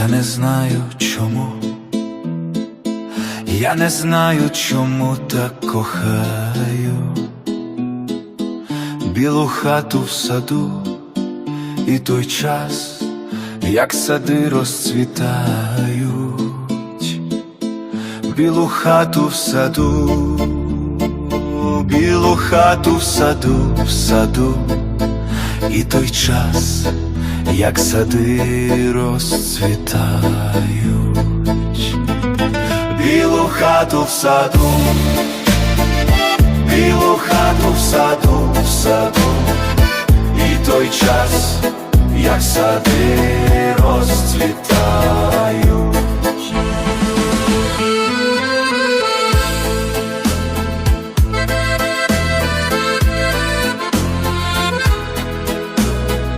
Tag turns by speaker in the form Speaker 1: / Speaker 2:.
Speaker 1: Я не знаю чому, я не знаю, чому так кохаю. Білу хату в саду, і той час, як сади розцвітають, білу хату в саду, білу хату в саду, в саду, і той час, як сади розцвітають, білу хату в саду білу хату в саду, в саду, і той час, як сади.